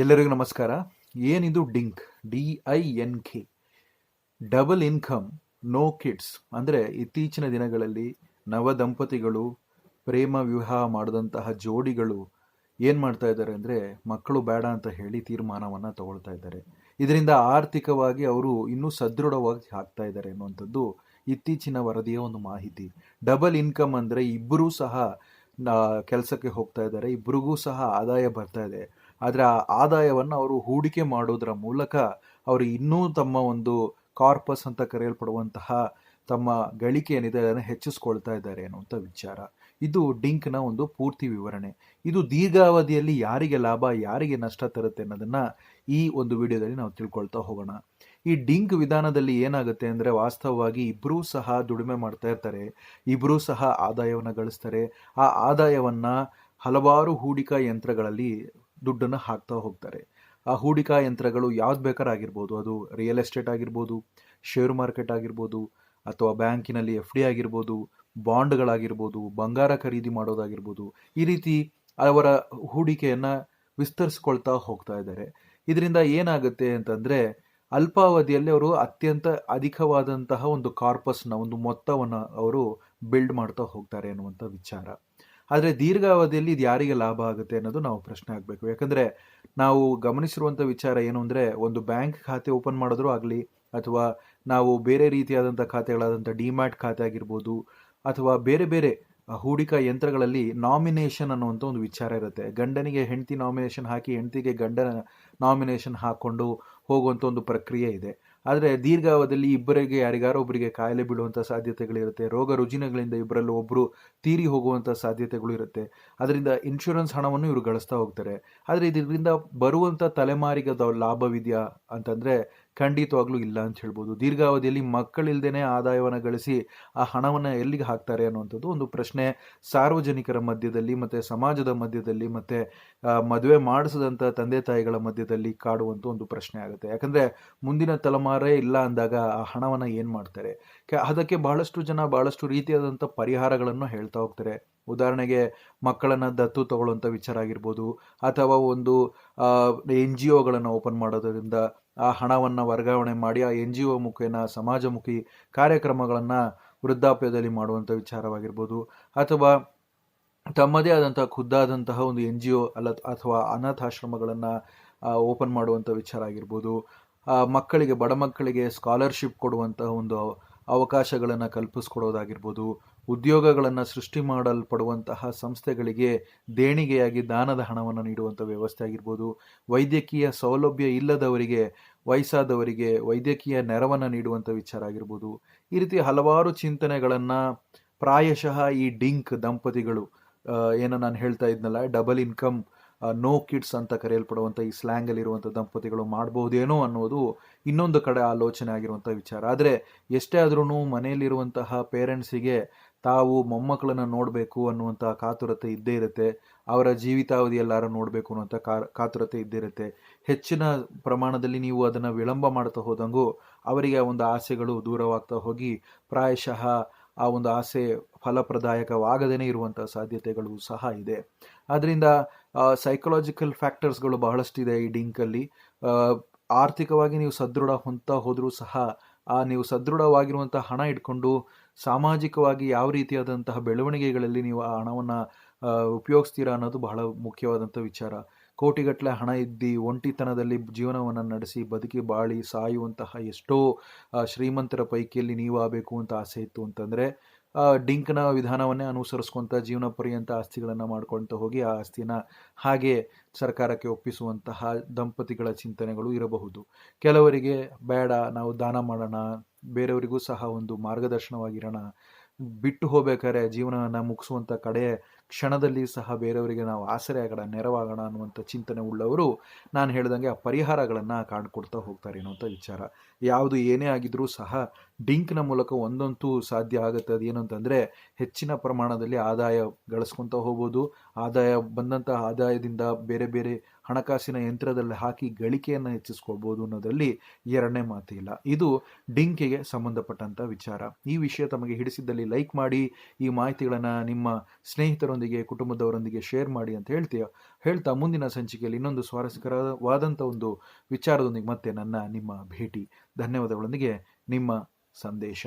ಎಲ್ಲರಿಗೂ ನಮಸ್ಕಾರ. ಏನಿದು DINK? D I N K. Double income, no kids. ಅಂದರೆ ಇತ್ತೀಚಿನ ದಿನಗಳಲ್ಲಿ ನವ ದಂಪತಿಗಳು ಪ್ರೇಮ ವಿವಾಹ ಮಾಡಿದಂತಹ ಜೋಡಿಗಳು ಏನು ಮಾಡ್ತಾ ಇದ್ದಾರೆ ಅಂದರೆ ಮಕ್ಕಳು ಬೇಡ ಅಂತ ಹೇಳಿ ತೀರ್ಮಾನವನ್ನು ತಗೊಳ್ತಾ ಇದ್ದಾರೆ. ಇದರಿಂದ ಆರ್ಥಿಕವಾಗಿ ಅವರು ಇನ್ನೂ ಸದೃಢವಾಗಿ ಹಾಕ್ತಾ ಇದ್ದಾರೆ ಅನ್ನುವಂಥದ್ದು ಇತ್ತೀಚಿನ ವರದಿಯ ಒಂದು ಮಾಹಿತಿ. ಡಬಲ್ ಇನ್ಕಮ್ ಅಂದರೆ ಇಬ್ಬರೂ ಸಹ ಕೆಲಸಕ್ಕೆ ಹೋಗ್ತಾ ಇದ್ದಾರೆ. ಇಬ್ಬರಿಗೂ ಸಹ ಆದಾಯ ಬರ್ತಾ ಇದೆ. ಆದರೆ ಆ ಆದಾಯವನ್ನು ಅವರು ಹೂಡಿಕೆ ಮಾಡೋದರ ಮೂಲಕ ಅವರು ಇನ್ನೂ ತಮ್ಮ ಒಂದು ಕಾರ್ಪಸ್ ಅಂತ ಕರೆಯಲ್ಪಡುವಂತಹ ತಮ್ಮ ಗಳಿಕೆ ಏನಿದೆ ಅದನ್ನು ಹೆಚ್ಚಿಸ್ಕೊಳ್ತಾ ಇದ್ದಾರೆ ಅನ್ನುವಂಥ ವಿಚಾರ. ಇದು ಡಿಂಕ್ನ ಒಂದು ಪೂರ್ತಿ ವಿವರಣೆ. ಇದು ದೀರ್ಘಾವಧಿಯಲ್ಲಿ ಯಾರಿಗೆ ಲಾಭ, ಯಾರಿಗೆ ನಷ್ಟ ತರುತ್ತೆ ಅನ್ನೋದನ್ನು ಈ ಒಂದು ವಿಡಿಯೋದಲ್ಲಿ ನಾವು ತಿಳ್ಕೊಳ್ತಾ ಹೋಗೋಣ. ಈ ಡಿಂಕ್ ವಿಧಾನದಲ್ಲಿ ಏನಾಗುತ್ತೆ ಅಂದರೆ ವಾಸ್ತವವಾಗಿ ಇಬ್ಬರೂ ಸಹ ದುಡಿಮೆ ಮಾಡ್ತಾ ಇರ್ತಾರೆ ಇಬ್ಬರೂ ಸಹ ಆದಾಯವನ್ನು ಗಳಿಸ್ತಾರೆ. ಆ ಆದಾಯವನ್ನು ಹಲವಾರು ಹೂಡಿಕಾ ಯಂತ್ರಗಳಲ್ಲಿ ದುಡ್ಡನ್ನು ಹಾಕ್ತಾ ಹೋಗ್ತಾರೆ. ಆ ಹೂಡಿಕಾ ಯಂತ್ರಗಳು ಯಾವ್ದು ಬೇಕಾರಾಗಿರ್ಬೋದು? ಅದು ರಿಯಲ್ ಎಸ್ಟೇಟ್ ಆಗಿರ್ಬೋದು ಶೇರ್ ಮಾರ್ಕೆಟ್ ಆಗಿರ್ಬೋದು, ಅಥವಾ ಬ್ಯಾಂಕಿನಲ್ಲಿ ಎಫ್ ಡಿ ಆಗಿರ್ಬೋದು, ಬಾಂಡ್ಗಳಾಗಿರ್ಬೋದು, ಬಂಗಾರ ಖರೀದಿ ಮಾಡೋದಾಗಿರ್ಬೋದು, ಈ ರೀತಿ ಅವರ ಹೂಡಿಕೆಯನ್ನು ವಿಸ್ತರಿಸ್ಕೊಳ್ತಾ ಹೋಗ್ತಾ ಇದ್ದಾರೆ. ಇದರಿಂದ ಏನಾಗುತ್ತೆ ಅಂತಂದರೆ, ಅಲ್ಪಾವಧಿಯಲ್ಲಿ ಅವರು ಅತ್ಯಂತ ಅಧಿಕವಾದಂತಹ ಒಂದು ಕಾರ್ಪಸ್ನ ಒಂದು ಮೊತ್ತವನ್ನು ಅವರು ಬಿಲ್ಡ್ ಮಾಡ್ತಾ ಹೋಗ್ತಾರೆ ಅನ್ನುವಂಥ ವಿಚಾರ. ಆದರೆ ದೀರ್ಘಾವಧಿಯಲ್ಲಿ ಇದು ಯಾರಿಗೆ ಲಾಭ ಆಗುತ್ತೆ ಅನ್ನೋದು ನಾವು ಪ್ರಶ್ನೆ ಆಗಬೇಕು. ಯಾಕಂದರೆ ನಾವು ಗಮನಿಸಿರುವಂಥ ವಿಚಾರ ಏನು ಅಂದರೆ ಒಂದು ಬ್ಯಾಂಕ್ ಖಾತೆ ಓಪನ್ ಮಾಡಿದ್ರೂ ಆಗಲಿ ಅಥವಾ ನಾವು ಬೇರೆ ರೀತಿಯಾದಂಥ ಖಾತೆಗಳಾದಂಥ ಡಿಮ್ಯಾಟ್ ಖಾತೆ ಆಗಿರ್ಬೋದು ಅಥವಾ ಬೇರೆ ಬೇರೆ ಹೂಡಿಕಾ ಯಂತ್ರಗಳಲ್ಲಿ ನಾಮಿನೇಷನ್ ಅನ್ನುವಂಥ ಒಂದು ವಿಚಾರ ಇರುತ್ತೆ. ಗಂಡನಿಗೆ ಹೆಂಡತಿ ನಾಮಿನೇಷನ್ ಹಾಕಿ ಹೆಂಡತಿಗೆ ಗಂಡನ ನಾಮಿನೇಷನ್ ಹಾಕ್ಕೊಂಡು ಹೋಗುವಂಥ ಒಂದು ಪ್ರಕ್ರಿಯೆ ಇದೆ. ಆದರೆ ದೀರ್ಘಾವಧಿಯಲ್ಲಿ ಇಬ್ಬರಿಗೆ ಯಾರಿಗಾರೋ ಒಬ್ಬರಿಗೆ ಕಾಯಿಲೆ ಬೀಳುವಂಥ ಸಾಧ್ಯತೆಗಳಿರುತ್ತೆ. ರೋಗ ರುಜಿನಗಳಿಂದ ಇಬ್ಬರಲ್ಲೂ ಒಬ್ಬರು ತೀರಿ ಹೋಗುವಂಥ ಸಾಧ್ಯತೆಗಳು ಇರುತ್ತೆ. ಅದರಿಂದ ಇನ್ಶೂರೆನ್ಸ್ ಹಣವನ್ನು ಇವರು ಗಳಿಸ್ತಾ ಹೋಗ್ತಾರೆ. ಆದರೆ ಇದರಿಂದ ಬರುವಂಥ ತಲೆಮಾರಿಗೆ ಲಾಭವಿದೆಯಾ ಅಂತಂದರೆ ಖಂಡಿತವಾಗ್ಲೂ ಇಲ್ಲ ಅಂತ ಹೇಳ್ಬೋದು. ದೀರ್ಘಾವಧಿಯಲ್ಲಿ ಮಕ್ಕಳಿಲ್ದೇನೆ ಆದಾಯವನ್ನು ಗಳಿಸಿ ಆ ಹಣವನ್ನು ಎಲ್ಲಿಗೆ ಹಾಕ್ತಾರೆ ಅನ್ನುವಂಥದ್ದು ಒಂದು ಪ್ರಶ್ನೆ ಸಾರ್ವಜನಿಕರ ಮಧ್ಯದಲ್ಲಿ ಮತ್ತು ಸಮಾಜದ ಮಧ್ಯದಲ್ಲಿ ಮತ್ತು ಮದುವೆ ಮಾಡಿಸಿದಂಥ ತಂದೆ ತಾಯಿಗಳ ಮಧ್ಯದಲ್ಲಿ ಕಾಡುವಂಥ ಒಂದು ಪ್ರಶ್ನೆ ಆಗುತ್ತೆ. ಯಾಕಂದರೆ ಮುಂದಿನ ತಲೆಮಾರೇ ಇಲ್ಲ ಅಂದಾಗ ಆ ಹಣವನ್ನು ಏನು ಮಾಡ್ತಾರೆ? ಅದಕ್ಕೆ ಬಹಳಷ್ಟು ಜನ ಬಹಳಷ್ಟು ರೀತಿಯಾದಂಥ ಪರಿಹಾರಗಳನ್ನು ಹೇಳ್ತಾ ಹೋಗ್ತಾರೆ. ಉದಾಹರಣೆಗೆ ಮಕ್ಕಳನ್ನು ದತ್ತು ತಗೊಳ್ಳುವಂಥ ವಿಚಾರ ಆಗಿರ್ಬೋದು, ಅಥವಾ ಒಂದು ಎನ್ ಜಿ ಒಗಳನ್ನು ಓಪನ್ ಮಾಡೋದರಿಂದ ಆ ಹಣವನ್ನು ವರ್ಗಾವಣೆ ಮಾಡಿ ಆ ಎನ್ ಜಿ ಒ ಮುಖೇನ ಸಮಾಜಮುಖಿ ಕಾರ್ಯಕ್ರಮಗಳನ್ನು ವೃದ್ಧಾಪ್ಯದಲ್ಲಿ ಮಾಡುವಂಥ ವಿಚಾರವಾಗಿರ್ಬೋದು. ಅಥವಾ ತಮ್ಮದೇ ಆದಂಥ ಖುದ್ದಾದಂತಹ ಒಂದು ಎನ್ ಜಿ ಒ ಅಲ್ಲ ಅಥವಾ ಅನಾಥಾಶ್ರಮಗಳನ್ನು ಓಪನ್ ಮಾಡುವಂಥ ವಿಚಾರ ಆಗಿರ್ಬೋದು. ಮಕ್ಕಳಿಗೆ, ಬಡ ಮಕ್ಕಳಿಗೆ ಸ್ಕಾಲರ್ಶಿಪ್ ಕೊಡುವಂತಹ ಒಂದು ಅವಕಾಶಗಳನ್ನು ಕಲ್ಪಿಸ್ಕೊಡೋದಾಗಿರ್ಬೋದು, ಉದ್ಯೋಗಗಳನ್ನು ಸೃಷ್ಟಿ ಮಾಡಲ್ಪಡುವಂತಹ ಸಂಸ್ಥೆಗಳಿಗೆ ದೇಣಿಗೆಯಾಗಿ ದಾನದ ಹಣವನ್ನು ನೀಡುವಂಥ ವ್ಯವಸ್ಥೆ ಆಗಿರ್ಬೋದು, ವೈದ್ಯಕೀಯ ಸೌಲಭ್ಯ ಇಲ್ಲದವರಿಗೆ, ವಯಸ್ಸಾದವರಿಗೆ ವೈದ್ಯಕೀಯ ನೆರವನ್ನು ನೀಡುವಂಥ ವಿಚಾರ ಆಗಿರ್ಬೋದು. ಈ ರೀತಿ ಹಲವಾರು ಚಿಂತನೆಗಳನ್ನು ಪ್ರಾಯಶಃ ಈ ಡಿಂಕ್ ದಂಪತಿಗಳು ಏನೋ ನಾನು ಹೇಳ್ತಾ ಇದ್ನಲ್ಲ, ಡಬಲ್ ಇನ್ಕಮ್ ನೋ ಕಿಡ್ಸ್ ಅಂತ ಕರೆಯಲ್ಪಡುವಂಥ ಈ ಸ್ಲ್ಯಾಂಗಲ್ಲಿರುವಂಥ ದಂಪತಿಗಳು ಮಾಡ್ಬೋದೇನೋ ಅನ್ನೋದು ಇನ್ನೊಂದು ಕಡೆ ಆಲೋಚನೆ ಆಗಿರುವಂಥ ವಿಚಾರ. ಆದರೆ ಎಷ್ಟೇ ಆದ್ರೂ ಮನೆಯಲ್ಲಿರುವಂತಹ ಪೇರೆಂಟ್ಸಿಗೆ ತಾವು ಮೊಮ್ಮಕ್ಕಳನ್ನು ನೋಡಬೇಕು ಅನ್ನುವಂಥ ಕಾತುರತೆ ಇದ್ದೇ ಇರುತ್ತೆ. ಅವರ ಜೀವಿತಾವಧಿ ಎಲ್ಲರೂ ನೋಡಬೇಕು ಅನ್ನುವಂಥ ಕಾತುರತೆ ಇದ್ದೇ ಇರುತ್ತೆ. ಹೆಚ್ಚಿನ ಪ್ರಮಾಣದಲ್ಲಿ ನೀವು ಅದನ್ನು ವಿಳಂಬ ಮಾಡ್ತಾ ಹೋದಂಗೂ ಅವರಿಗೆ ಒಂದು ಆಸೆಗಳು ದೂರವಾಗ್ತಾ ಹೋಗಿ ಪ್ರಾಯಶಃ ಆ ಒಂದು ಆಸೆ ಫಲಪ್ರದಾಯಕವಾಗದೇ ಇರುವಂಥ ಸಾಧ್ಯತೆಗಳು ಸಹ ಇದೆ. ಆದ್ದರಿಂದ ಸೈಕಲಾಜಿಕಲ್ ಫ್ಯಾಕ್ಟರ್ಸ್ಗಳು ಬಹಳಷ್ಟಿದೆ ಈ ಡಿಂಕಲ್ಲಿ. ಆರ್ಥಿಕವಾಗಿ ನೀವು ಸದೃಢ ಹೊಂತ ಹೋದರೂ ಸಹ, ಆ, ನೀವು ಸದೃಢವಾಗಿರುವಂಥ ಹಣ ಇಟ್ಕೊಂಡು ಸಾಮಾಜಿಕವಾಗಿ ಯಾವ ರೀತಿಯಾದಂತಹ ಬೆಳವಣಿಗೆಗಳಲ್ಲಿ ನೀವು ಆ ಹಣವನ್ನು ಉಪಯೋಗಿಸ್ತೀರಾ ಅನ್ನೋದು ಬಹಳ ಮುಖ್ಯವಾದಂಥ ವಿಚಾರ. ಕೋಟಿಗಟ್ಟಲೆ ಹಣ ಇದ್ದಿ, ಒಂಟಿತನದಲ್ಲಿ ಜೀವನವನ್ನು ನಡೆಸಿ, ಬದುಕಿ, ಬಾಳಿ, ಸಾಯುವಂತಹ ಎಷ್ಟೋ ಶ್ರೀಮಂತರ ಪೈಕಿಯಲ್ಲಿ ನೀವು ಆಗಬೇಕು ಅಂತ ಆಸೆ ಇತ್ತು ಅಂತಂದರೆ ಡಿಂಕ್ನ ವಿಧಾನವನ್ನೇ ಅನುಸರಿಸ್ಕೊಂತ ಜೀವನ ಪರ್ಯಂತ ಆಸ್ತಿಗಳನ್ನು ಮಾಡ್ಕೊಳ್ತಾ ಹೋಗಿ ಆ ಆಸ್ತಿನ ಹಾಗೆ ಸರ್ಕಾರಕ್ಕೆ ಒಪ್ಪಿಸುವಂತಹ ದಂಪತಿಗಳ ಚಿಂತನೆಗಳು ಇರಬಹುದು. ಕೆಲವರಿಗೆ ಬೇಡ, ನಾವು ದಾನ ಮಾಡೋಣ, ಬೇರೆಯವರಿಗೂ ಸಹ ಒಂದು ಮಾರ್ಗದರ್ಶನವಾಗಿರೋಣ, ಬಿಟ್ಟು ಹೋಗ್ಬೇಕಾದ್ರೆ ಜೀವನವನ್ನು ಮುಗಿಸುವಂಥ ಕಡೆ ಕ್ಷಣದಲ್ಲಿ ಸಹ ಬೇರೆಯವರಿಗೆ ನಾವು ಆಸರೆ ಆಗೋಣ, ನೆರವಾಗೋಣ ಅನ್ನುವಂಥ ಚಿಂತನೆ ಉಳ್ಳವರು ನಾನು ಹೇಳ್ದಂಗೆ ಆ ಪರಿಹಾರಗಳನ್ನು ಕಾಣ್ಕೊಡ್ತಾ ಹೋಗ್ತಾರೆ ಅನ್ನುವಂಥ ವಿಚಾರ. ಯಾವುದು ಏನೇ ಆಗಿದ್ರೂ ಸಹ ಡಿಂಕ್ನ ಮೂಲಕ ಒಂದಂತೂ ಸಾಧ್ಯ ಆಗುತ್ತೆ. ಅದೇನು ಅಂತಂದರೆ ಹೆಚ್ಚಿನ ಪ್ರಮಾಣದಲ್ಲಿ ಆದಾಯ ಗಳಿಸ್ಕೊತಾ ಹೋಗ್ಬೋದು. ಆದಾಯ ಬಂದಂಥ ಆದಾಯದಿಂದ ಬೇರೆ ಬೇರೆ ಹಣಕಾಸಿನ ಯಂತ್ರದಲ್ಲಿ ಹಾಕಿ ಗಳಿಕೆಯನ್ನು ಹೆಚ್ಚಿಸ್ಕೊಳ್ಬೋದು ಅನ್ನೋದರಲ್ಲಿ ಎರಡನೇ ಮಾತಿಲ್ಲ. ಇದು ಡಿಂಕಿಗೆ ಸಂಬಂಧಪಟ್ಟಂಥ ವಿಚಾರ. ಈ ವಿಷಯ ತಮಗೆ ಹಿಡಿಸಿದ್ದಲ್ಲಿ ಲೈಕ್ ಮಾಡಿ ಈ ಮಾಹಿತಿಗಳನ್ನು ನಿಮ್ಮ ಸ್ನೇಹಿತರು ಸ್ನೇಹಿತರೊಂದಿಗೆ ಕುಟುಂಬದವರೊಂದಿಗೆ ಶೇರ್ ಮಾಡಿ ಅಂತ ಹೇಳ್ತೀಯ? ಹೇಳ್ತಾ ಮುಂದಿನ ಸಂಚಿಕೆಯಲ್ಲಿ ಇನ್ನೊಂದು ಸ್ವಾರಸ್ಯಕರವಾದಂಥ ಒಂದು ವಿಚಾರದೊಂದಿಗೆ ಮತ್ತೆ ನನ್ನ ನಿಮ್ಮ ಭೇಟಿ. ಧನ್ಯವಾದಗಳೊಂದಿಗೆ ನಿಮ್ಮ ಸಂದೇಶ.